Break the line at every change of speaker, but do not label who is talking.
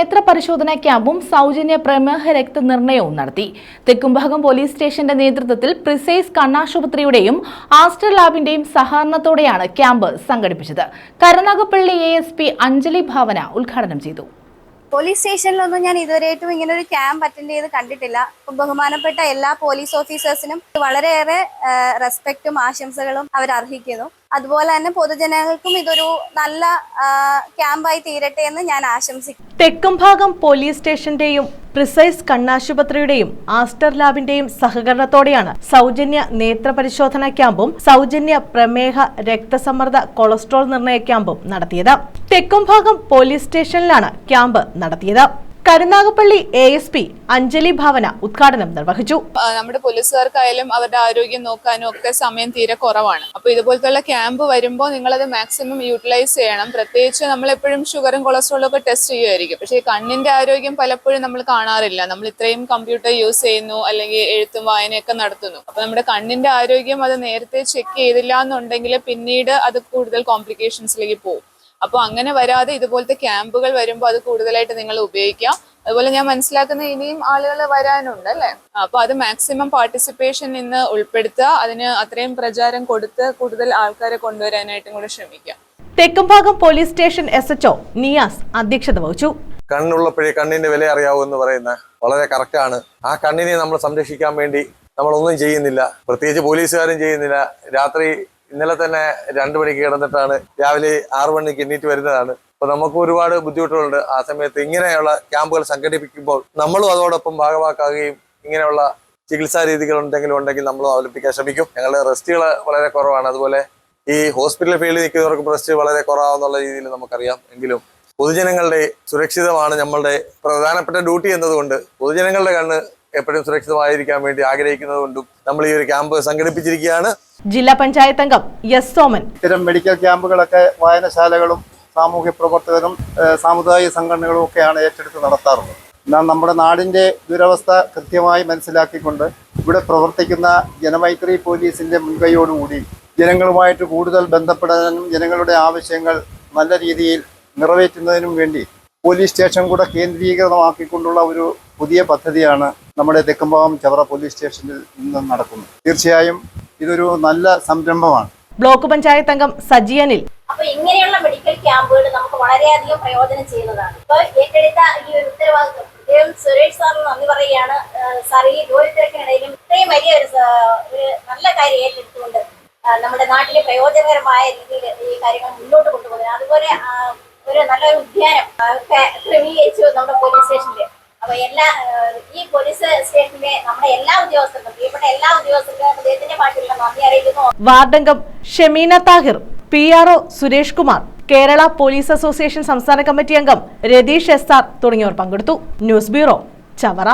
നേത്ര പരിശോധന ക്യാമ്പും സൗജന്യ പ്രമേഹ രക്ത രക്തനിർണയവും നടത്തി. തെക്കുംഭാഗം പോലീസ് സ്റ്റേഷന്റെ നേതൃത്വത്തിൽ പ്രിസൈസ് കണ്ണാശുപത്രിയുടെയും ആസ്റ്റർ ലാബിന്റെയും സഹകരണത്തോടെയാണ് ക്യാമ്പ് സംഘടിപ്പിച്ചത്. കരുനാഗപ്പള്ളി എ അഞ്ജലി ഭാവന ഉദ്ഘാടനം ചെയ്തു.
പോലീസ് സ്റ്റേഷനിലൊന്നും ഞാൻ ഇതുവരെയായിട്ടും ഇങ്ങനെ ഒരു ക്യാമ്പ് അറ്റൻഡ് ചെയ്ത് കണ്ടിട്ടില്ല. ബഹുമാനപ്പെട്ട എല്ലാ പോലീസ് ഓഫീസേഴ്സിനും വളരെയേറെ റെസ്പെക്റ്റും ആശംസകളും അവർ അർഹിക്കുന്നു. അതുപോലെ തന്നെ പൊതുജനങ്ങൾക്കും ഇതൊരു നല്ല ക്യാമ്പായി തീരട്ടെ എന്ന് ഞാൻ ആശംസിക്കുന്നു.
തെക്കുംഭാഗം പോലീസ് സ്റ്റേഷന്റെയും പ്രിസൈസ് കണ്ണാശുപത്രിയുടെയും ആസ്റ്റർ ലാബിന്റെയും സഹകരണത്തോടെയാണ് സൗജന്യ നേത്ര പരിശോധന ക്യാമ്പും സൗജന്യ പ്രമേഹ രക്തസമ്മർദ്ദ കൊളസ്ട്രോൾ നിർണയ ക്യാമ്പും നടത്തിയത്. തെക്കുംഭാഗം പോലീസ് സ്റ്റേഷനിലാണ് ക്യാമ്പ് നടത്തിയത്. Karunagappally A S P Anjali Bhavana ഉദ്ഘാടനം നിർവഹിച്ചു.
നമ്മുടെ പോലീസുകാർക്കായാലും അവരുടെ ആരോഗ്യം നോക്കാനും ഒക്കെ സമയം തീരെ കുറവാണ്. അപ്പൊ ഇതുപോലത്തുള്ള ക്യാമ്പ് വരുമ്പോൾ നിങ്ങൾ അത് മാക്സിമം യൂട്ടിലൈസ് ചെയ്യണം. പ്രത്യേകിച്ച് നമ്മൾ എപ്പോഴും ഷുഗറും കൊളസ്ട്രോളും ഒക്കെ ടെസ്റ്റ് ചെയ്യുമായിരിക്കും പക്ഷേ കണ്ണിന്റെ ആരോഗ്യം പലപ്പോഴും നമ്മൾ കാണാറില്ല. നമ്മൾ ഇത്രയും കമ്പ്യൂട്ടർ യൂസ് ചെയ്യുന്നു അല്ലെങ്കിൽ എഴുത്തും വായനയൊക്കെ നടത്തുന്നു. അപ്പൊ നമ്മുടെ കണ്ണിന്റെ ആരോഗ്യം അത് നേരത്തെ ചെക്ക് ചെയ്തില്ല എന്നുണ്ടെങ്കിൽ പിന്നീട് അത് കൂടുതൽ കോംപ്ലിക്കേഷൻസിലേക്ക് പോകും. അപ്പോൾ അങ്ങനെ വരാതെ ഇതുപോലത്തെ ക്യാമ്പുകൾ വരുമ്പോൾ അത് കൂടുതലായിട്ട് നിങ്ങൾ ഉപയോഗിക്കാം. അതുപോലെ ഞാൻ മനസ്സിലാക്കുന്ന ഇനിയും ആളുകൾ വരാനുണ്ട് അല്ലേ? അപ്പൊ അത് മാക്സിമം പാർട്ടിസിപ്പേഷൻ ഇന്ന് ഉൾപ്പെടുത്തുക. അതിന് അത്രയും പ്രചാരം കൊടുത്ത് കൂടുതൽ ആൾക്കാരെ കൊണ്ടുവരാനായിട്ടും കൂടെ ശ്രമിക്കാം.
Thekkumbhagam police station S HO Niyas അധ്യക്ഷത വഹിച്ചു.
കണ്ണുള്ളപ്പോഴേ കണ്ണിന്റെ വില അറിയാവൂ എന്ന് പറയുന്ന വളരെ കറക്റ്റാണ് ആ കണ്ണിനെ നമ്മൾ സംരക്ഷിക്കാൻ വേണ്ടി നമ്മളൊന്നും ചെയ്യുന്നില്ല. പ്രത്യേകിച്ച് പോലീസുകാരും ചെയ്യുന്നില്ല. രാത്രി ഇന്നലെ തന്നെ രണ്ടു മണിക്ക് കിടന്നിട്ടാണ് രാവിലെ ആറു മണിക്ക് എണ്ണീറ്റ് വരുന്നതാണ്. അപ്പൊ നമുക്ക് ഒരുപാട് ബുദ്ധിമുട്ടുകളുണ്ട്. ആ സമയത്ത് ഇങ്ങനെയുള്ള ക്യാമ്പുകൾ സംഘടിപ്പിക്കുമ്പോൾ നമ്മളും അതോടൊപ്പം ഭാഗമാക്കുകയും ഇങ്ങനെയുള്ള ചികിത്സാ രീതികൾ ഉണ്ടെങ്കിലും ഉണ്ടെങ്കിൽ നമ്മളും അവലംബിക്കാൻ ശ്രമിക്കും. ഞങ്ങളുടെ റെസ്റ്റുകൾ വളരെ കുറവാണ്. അതുപോലെ ഈ ഹോസ്പിറ്റൽ ഫീൽഡിൽ നിൽക്കുന്നവർക്കും റെസ്റ്റ് വളരെ കുറവാന്നുള്ള രീതിയിൽ നമുക്കറിയാം. എങ്കിലും പൊതുജനങ്ങളുടെ സുരക്ഷിതമാണ് നമ്മളുടെ പ്രധാനപ്പെട്ട ഡ്യൂട്ടി എന്നതുകൊണ്ട് പൊതുജനങ്ങളുടെ കണ്ണ് എപ്പോഴും സുരക്ഷിതമായിരിക്കാൻ വേണ്ടി ആഗ്രഹിക്കുന്നതുകൊണ്ടും നമ്മൾ ഈ ഒരു ക്യാമ്പ് സംഘടിപ്പിച്ചിരിക്കുകയാണ്.
ജില്ലാ പഞ്ചായത്ത് അംഗം എസ് സോമൻ.
ഇത്തരം മെഡിക്കൽ ക്യാമ്പുകളൊക്കെ വായനശാലകളും സാമൂഹ്യ പ്രവർത്തകരും സാമുദായിക സംഘടനകളും ഒക്കെയാണ് ഏറ്റെടുത്ത് നടത്താറുള്ളത്. എന്നാൽ നമ്മുടെ നാടിന്റെ ദുരവസ്ഥ കൃത്യമായി മനസ്സിലാക്കിക്കൊണ്ട് ഇവിടെ പ്രവർത്തിക്കുന്ന ജനമൈത്രി പോലീസിന്റെ മുൻകൈയോടുകൂടി ജനങ്ങളുമായിട്ട് കൂടുതൽ ബന്ധപ്പെടാനും ജനങ്ങളുടെ ആവശ്യങ്ങൾ നല്ല രീതിയിൽ നിറവേറ്റുന്നതിനും വേണ്ടി പോലീസ് സ്റ്റേഷൻ കൂടെ കേന്ദ്രീകൃതമാക്കിക്കൊണ്ടുള്ള ഒരു പുതിയ പദ്ധതിയാണ് നമ്മുടെ തെക്കുംഭാഗം ചവറ പോലീസ് സ്റ്റേഷനിൽ ഇന്ന് നടക്കുന്നു. തീർച്ചയായും ഇതൊരു നല്ല സംരംഭമാണ്.
ബ്ലോക്ക് പഞ്ചായത്ത് അംഗം സജിയനിൽ.
അപ്പൊ ഇങ്ങനെയുള്ള മെഡിക്കൽ ക്യാമ്പുകൾ നമുക്ക് വളരെയധികം പ്രയോജനം ചെയ്യുന്നതാണ്. ഇപ്പൊ ഏറ്റെടുത്ത ഈ ഒരു ഉത്തരവാദിത്വം പ്രത്യേകം സുരേഷ് സാറിന് നന്ദി പറയുകയാണ്. സാർ ഈ ജോലിത്തിരക്കിനിടയിലും ഇത്രയും വലിയ ഒരു ഒരു നല്ല കാര്യം ഏറ്റെടുത്തുകൊണ്ട് നമ്മുടെ നാട്ടിലെ പ്രയോജനകരമായ രീതിയിൽ ഈ കാര്യങ്ങൾ മുന്നോട്ട് കൊണ്ടുപോകുന്നത്. അതുപോലെ ഒരു നല്ലൊരു ഉദ്യാനം ക്രമീകരിച്ചു നമ്മുടെ പോലീസ് സ്റ്റേഷനിൽ. എല്ലാ ഈ പോലീസ് സ്റ്റേഷനിലെ നമ്മുടെ എല്ലാ ഉദ്യോഗസ്ഥർക്കും ഇവിടെ എല്ലാ ഉദ്യോഗസ്ഥർക്കും അദ്ദേഹത്തിന്റെ പാട്ടിലുള്ള നന്ദി അറിയിക്കുന്നു.
വാർഡംഗം Shemeena Thahir P R O Suresh Kumar Kerala police association സംസ്ഥാന കമ്മിറ്റി അംഗം രതീഷ് എസ് ആർ തുടങ്ങിയവർ പങ്കെടുത്തു. News bureau Chavara.